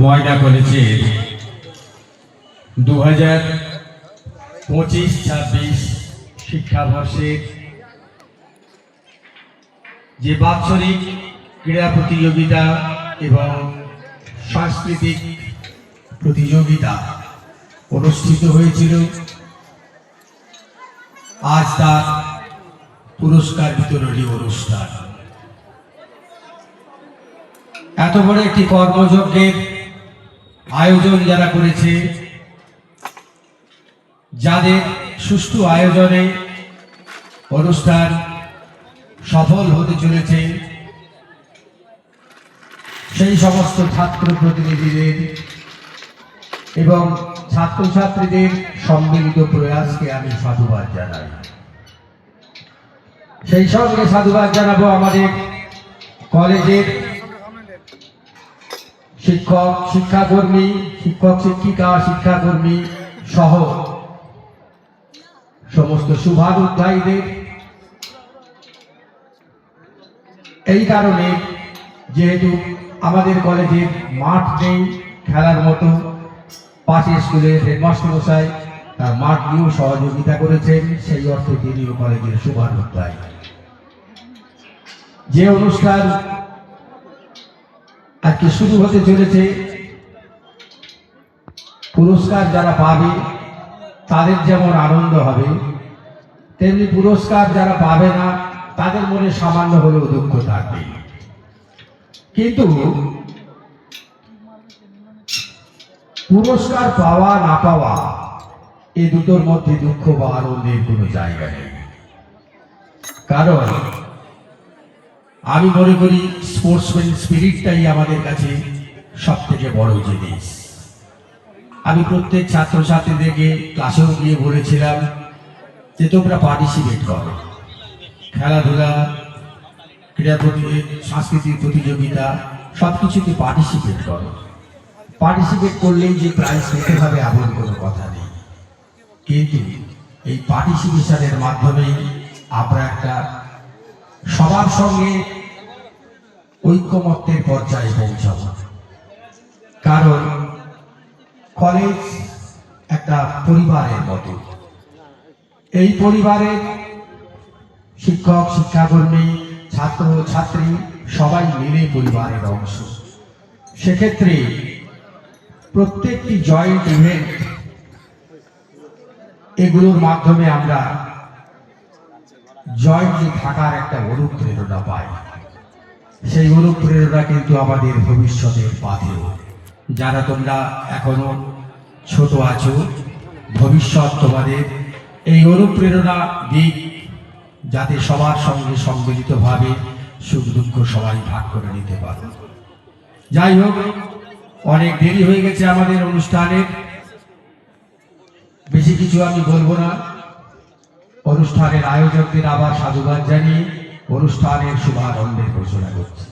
ময়না কলেজের দু হাজার পঁচিশ, ছাব্বিশ শিক্ষাবর্ষের যে বাৎসরিক ক্রীড়া প্রতিযোগিতা এবং সাংস্কৃতিক প্রতিযোগিতা অনুষ্ঠিত হয়েছিল, আজ তার পুরস্কার বিতরণী অনুষ্ঠান। এত বড় একটি কর্মযজ্ঞের আয়োজন যারা করেছে, যাদের সুষ্ঠু আয়োজনে অনুষ্ঠান সফল হতে চলেছে, সেই সমস্ত ছাত্র প্রতিনিধিদের এবং ছাত্রছাত্রীদের সম্মিলিত প্রয়াসকে আমি সাধুবাদ জানাই। সেই সঙ্গে সাধুবাদ জানাব আমাদের কলেজের শিক্ষক, শিক্ষাকর্মী, শিক্ষক, শিক্ষিকা, শিক্ষাকর্মী সহ সমস্ত শুভানুধ্যায়ীদের এই কারণে যেহেতু আমাদের কলেজের মাঠ নেই, খেলার মতো পাশের স্কুলের হেডমাস্টার মশাই তার মাঠ নিয়েও সহযোগিতা করেছেন, সেই অর্থে তিনিও কলেজের শুভানুধ্যায়ী। যে অনুষ্ঠান আজকে শুরু হতে চলেছে পুরস্কার যারা পাবে, তাদের যেমন আনন্দ হবে, তেমনি পুরস্কার যারা পাবে না, তাদের মনে সামান্য হলেও দুঃখ থাকবে। কিন্তু পুরস্কার পাওয়া, না পাওয়া, এ দুটোর মধ্যে দুঃখ বা আনন্দের কোনো জায়গা নেই। কারণ আমি মনে করি স্পোর্টসম্যান স্পিরিটটাই আমাদের কাছে সব থেকে বড় জিনিস। আমি প্রত্যেক ছাত্রছাত্রীদেরকে ক্লাসেও গিয়ে বলেছিলাম যে তোমরা পার্টিসিপেট করো। খেলাধুলা, ক্রীড়া প্রতি সাংস্কৃতিক প্রতিযোগিতা সব কিছুতে পার্টিসিপেট করো। পার্টিসিপেট করলেই যে প্রাইজ পেতে হবে এমন কোনো কথা নেই। কিন্তু এই পার্টিসিপেশনের মাধ্যমেই আমরা একটা সবার সঙ্গে ঐক্যমত্যের পর্যায়ে পৌঁছাব। কারণ কলেজ একটা পরিবারের মতো। এই পরিবারের শিক্ষক, শিক্ষাকর্মী, ছাত্র, ছাত্রী সবাই মিলে পরিবারের অংশ। সেক্ষেত্রে প্রত্যেকটি জয়েন্ট ইভেন্ট এগুলোর মাধ্যমে আমরা জয়েন্টলি থাকার একটা অনুপ্রেরণা পায়। সেই অনুপ্রেরণা কিন্তু আমাদের ভবিষ্যতের পাথেও যারা তোমরা এখনও ছোট আছো, ভবিষ্যৎ তোমাদের এই অনুপ্রেরণা দিক, যাতে সবার সঙ্গে সম্মিলিতভাবে সুখ দুঃখ সবাই ভাগ করে নিতে পারো। যাই হোক, অনেক দেরি হয়ে গেছে আমাদের অনুষ্ঠানের বেশি কিছু আমি বলব না। অনুষ্ঠানের আয়োজকদের আবার সাধুবাদ জানিয়ে অনুষ্ঠানের শুভারম্ভের ঘোষণা করছি।